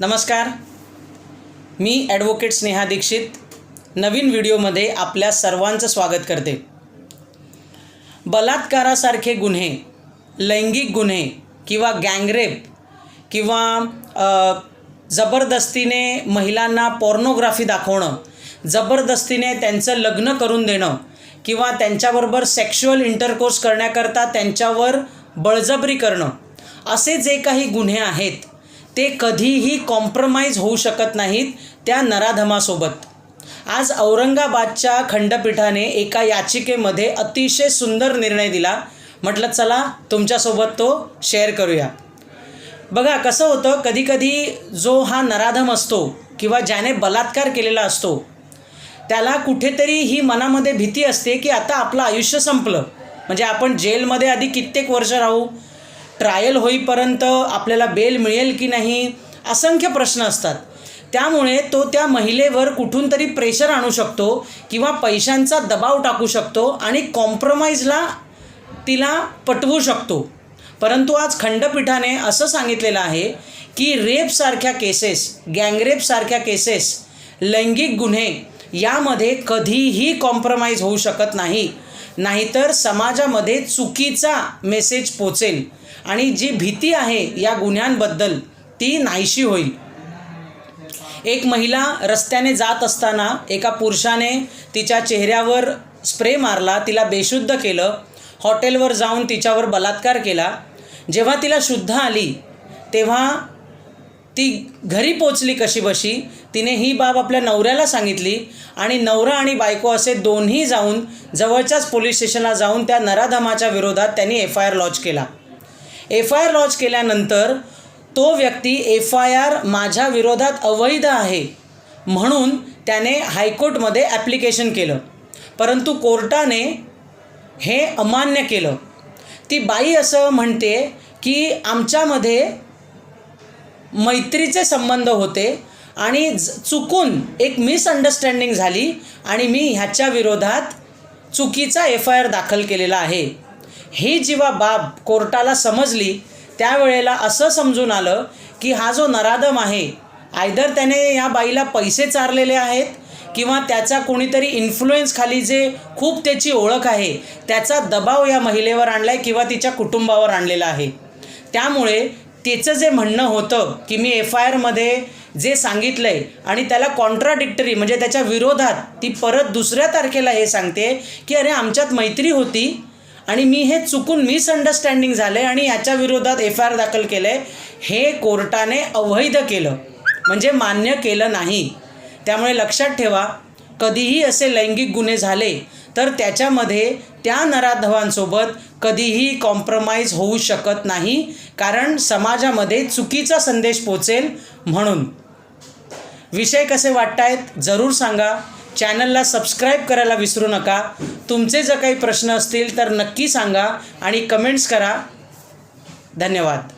नमस्कार. मी ॲडव्होकेट स्नेहा दीक्षित. नवीन व्हिडिओमध्ये आपल्या सर्वांचं स्वागत करते. बलात्कारासारखे गुन्हे लैंगिक गुन्हे किंवा गँगरेप किंवा जबरदस्तीने महिलांना पॉर्नोग्राफी दाखवणं जबरदस्तीने त्यांचं लग्न करून देणं किंवा त्यांच्याबरोबर सेक्शुअल इंटरकोर्स करण्याकरता त्यांच्यावर बळजबरी करणं असे जे काही गुन्हे आहेत ते कधीही कॉम्प्रमाइज होऊ शकत नाहीत त्या नराधमासोबत. आज औरंगाबादच्या खंडपीठाने एका याचिकेमध्ये अतिशय सुंदर निर्णय दिला. म्हटलं चला तुमच्यासोबत तो शेअर करूया. बघा कसं होतं कधीकधी जो हा नराधम असतो किंवा ज्याने बलात्कार केलेला असतो त्याला कुठेतरी ही मनामध्ये भीती असते की आता आपलं आयुष्य संपलं. म्हणजे आपण जेलमध्ये आधी कित्येक वर्ष राहू ट्रायल होईपर्यंत आपल्याला बेल मिळेल की नाही असंख्य प्रश्न असतात. त्यामुळे तो त्या महिलेवर कुठून तरी प्रेशर आणू शकतो किंवा पैशांचा दबाव टाकू शकतो आणि कॉम्प्रोमाइजला तिला पटवू शकतो. परंतु आज खंडपीठाने असं सांगितलेलं आहे की रेपसारख्या केसेस गँगरेपसारख्या केसेस लैंगिक गुन्हे यामध्ये कधीही कॉम्प्रमाइज होऊ शकत नाही. नाहीतर समाजामध्ये चुकीचा मेसेज पोचेल. आणि जी भीती आहे या गुन्ह्यांबद्दल ती नाहीशी होईल. एक महिला रस्त्याने जात असताना एका पुरुषाने तिच्या चेहऱ्यावर स्प्रे मारला तिला बेशुद्ध केलं हॉटेलवर जाऊन तिच्यावर बलात्कार केला. जेव्हा तिला शुद्ध आली तेव्हा ती घरी पोचली कशी बशी? तिने ही बाब आपल्या नवऱ्याला सांगितली आणि नवरा आणि बायको असे दोन्ही जाऊन जवळच्याच पोलीस स्टेशनला जाऊन त्या नराधमाच्या विरोधात त्यांनी एफ आय आर लॉन्च केला. एफ आय आर लॉन्च केल्यानंतर तो व्यक्ती एफ आय आर माझ्या विरोधात अवैध आहे म्हणून त्याने हायकोर्टमध्ये ॲप्लिकेशन केलं. परंतु कोर्टाने हे अमान्य केलं. ती बाई असं म्हणते की आमच्यामध्ये मैत्रीचे संबंध होते आणि चुकून एक मिसअंडरस्टँडिंग झाली आणि मी ह्याच्या विरोधात चुकीचा एफ आय आर दाखल केलेला आहे. ही जेव्हा बाब कोर्टाला समजली त्यावेळेला असं समजून आलं की हा जो नराधम आहे आयदर त्याने या बाईला पैसे चारलेले आहेत किंवा त्याचा कोणीतरी इन्फ्लुएन्स खाली जे खूप त्याची ओळख आहे त्याचा दबाव या महिलेवर आणला आहे किंवा तिच्या कुटुंबावर आणलेला आहे. त्यामुळे त्याचं जे म्हणणं होतं की मी एफ आय आरमध्ये जे सांगितलं आहे आणि त्याला कॉन्ट्राडिक्टरी म्हणजे त्याच्या विरोधात ती परत दुसऱ्या तारखेला हे सांगते की अरे आमच्यात मैत्री होती आणि मी हे चुकून मिसअंडरस्टँडिंग झालं आहे आणि याच्या विरोधात एफ आय आर दाखल केलं आहे हे कोर्टाने अवैध केलं. म्हणजे मान्य केलं नाही. त्यामुळे लक्षात ठेवा कधीही असे लैंगिक गुन्हे झाले तर त्याच्यामध्ये त्या नराधवांसोबत कधीही कॉम्प्रमाइज होऊ शकत नाही कारण समाजामध्ये चुकीचा संदेश पोचेल म्हणून. विषय कसे वाटत आहेत जरूर सांगा. चॅनलला सबस्क्राईब करायला विसरू नका. तुमचे जर काही प्रश्न असतील तर नक्की सांगा आणि कमेंट्स करा. धन्यवाद.